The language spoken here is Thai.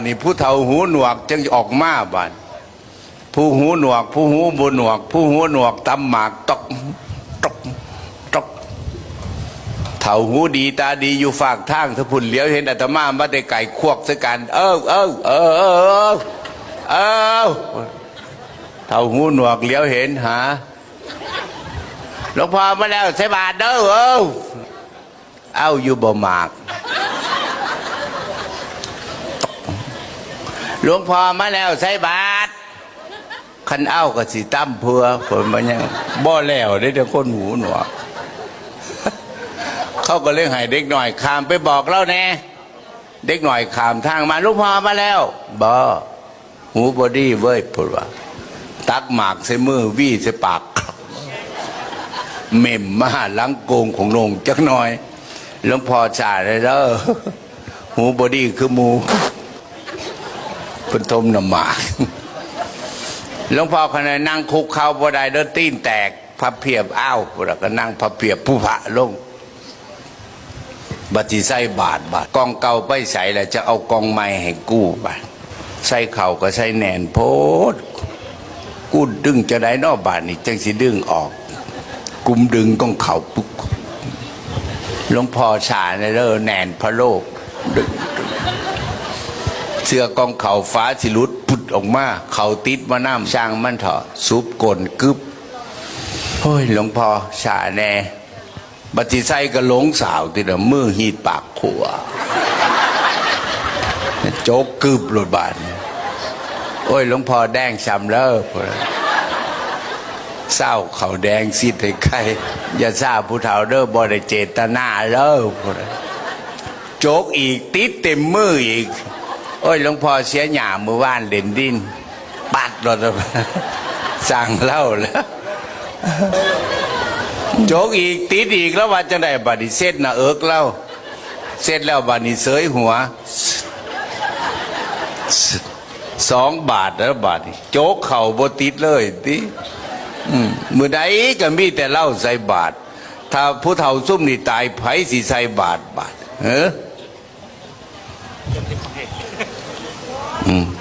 นนี้ผู้เฒ่าหูหนวกจึงออกมาบ้านผู้หูหนวก ผู้หูบุหนวก ผู้หูหนวกตำหมากตกตกตกเฒ่าหูดีตาดีอยู่ฝากทางถ้าพุ่นเลี้ยวเห็นอาตมามาได้ไก่ควกสกัน เออเอ้อเอ้อเอ้อเออเอเฒ่าหูหนวกเลี้ยวเห็นหาหลวงพ่อมาแล้วใส่บาทเด้อเออเอาอยู่บ่หมาก หลวงพ่อมาแล้วใส่บาตรคันเอ้าก็สิตั้มเพื่อผลมันยังบ่แล้วได้แต่คนหูหนวกเขาก็เลยให้เด็กหน่อยขามไปบอกเล่าแน่เด็กหน่อยขามทางมาหลูกพ่อมาแล้วบ่หูบอดี้เว้ยพูดว่า ตักหมากใส่มือวี่ใส่ปากเมมมาหลังโกงของลงจักหน่อยหลวงพ่อจ่าเลยเด้อหูบอดี้คือมู เป็นทมน้ำหมากหลวงพ่อขณะนั่งคุกเข้าบ่ได้เดินตีนแตกพับเพียบอ้าวแล้วก็นั่งพับเพียบผู้พระลงบัติใส่บาทบาทกองเก่าไปใส่แล้วจะเอากองใหม่ให้กู้บาทใส่เข่าก็ใส่แหนนโพดกู้ดึงจะได้นอกบาทนี่จังสิดึงออก กุมดึงกองเข่าปุ๊กหลวงพ่อชาในเด้อแหนนพระโลกดึง เสื้อกองเขาฟ้าสิรุดพุดออกมา เขาติดมาน้ำช่างมันเถอะซุบกลนกึบโอ้ยหลวงพ่อชาแน่บัติไซก็หลงสาวติดมือหีดปากขัวโจกกึบรถบาทโอ้ยหลวงพ่อแดงช้ำแล้วเศร้าเขาแดงสิให้ใครอย่าทราบผู้เฒ่าเด้อบ่ได้เจตนาเด้อโจกอีกติดเต็มมืออีก โอ้ยหลวงพ่อเสียหยามือว่านเล่นดินปัดรถสั่งเล่าแล้วโจกอีกติดอีกแล้วว่าจะได้บัดนี้เสร็จนะเอิกเล่าเสร็จแล้วบัดนี้เสยหัวสองบาทแล้วบาทโจกเข่าบติดเลยติมือใดก็มีแต่เล่าใส่บาท ถ้าผู้เฒ่าซุ่มนี่ตายไผสิใส่บาทบาทเออ 嗯。